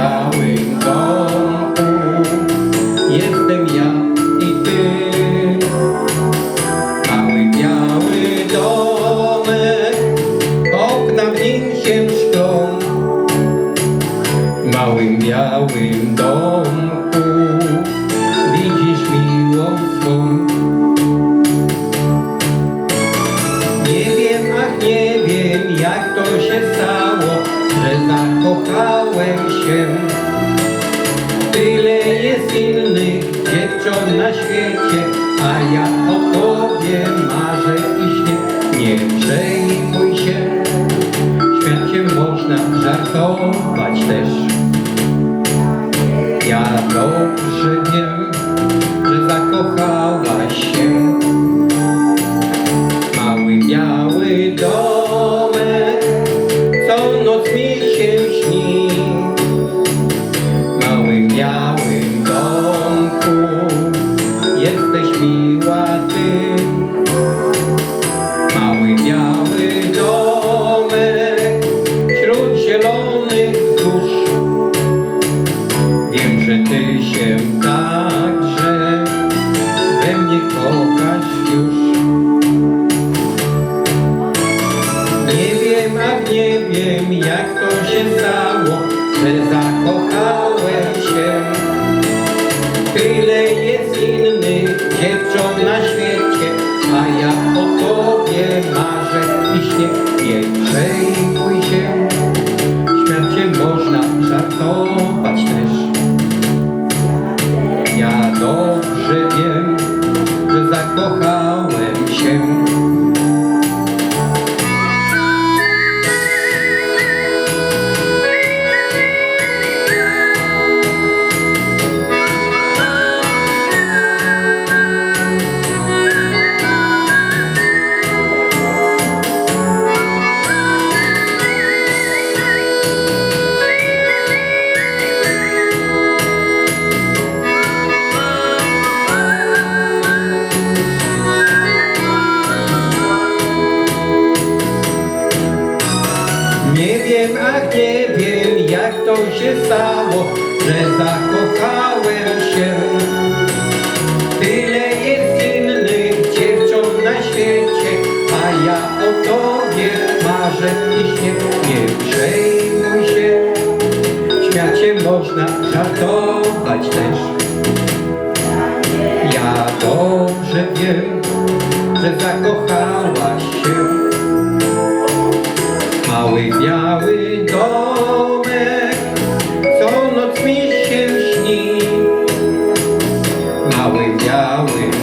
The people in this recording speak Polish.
białym domku. Jestem ja i ty. Mały biały domek. Okna w nim się szklą W małym białym domku. Widzisz miłą swą. Nie wiem, ach nie wiem jak to się stało Że zakochałem się, tyle jest innych dziewcząt na świecie, a ja o tobie marzę i śnię. Nie przejmuj się, świat można żartować też. Ja dobrze wiem, że zakochała się. Mały biały domek, co noc mi się śni. Mnie kochasz już. Nie wiem, a nie wiem, jak to się stało, że zakochałem że Nie wiem, a nie wiem, jak to się stało, że zakochałem się. Tyle jest innych dziewcząt na świecie, a ja o tobie marzę i śnię. Nie przejmuj się, śmiać się można, żartować też. Mały biały domek, co noc mi się śni. Mały biały domek.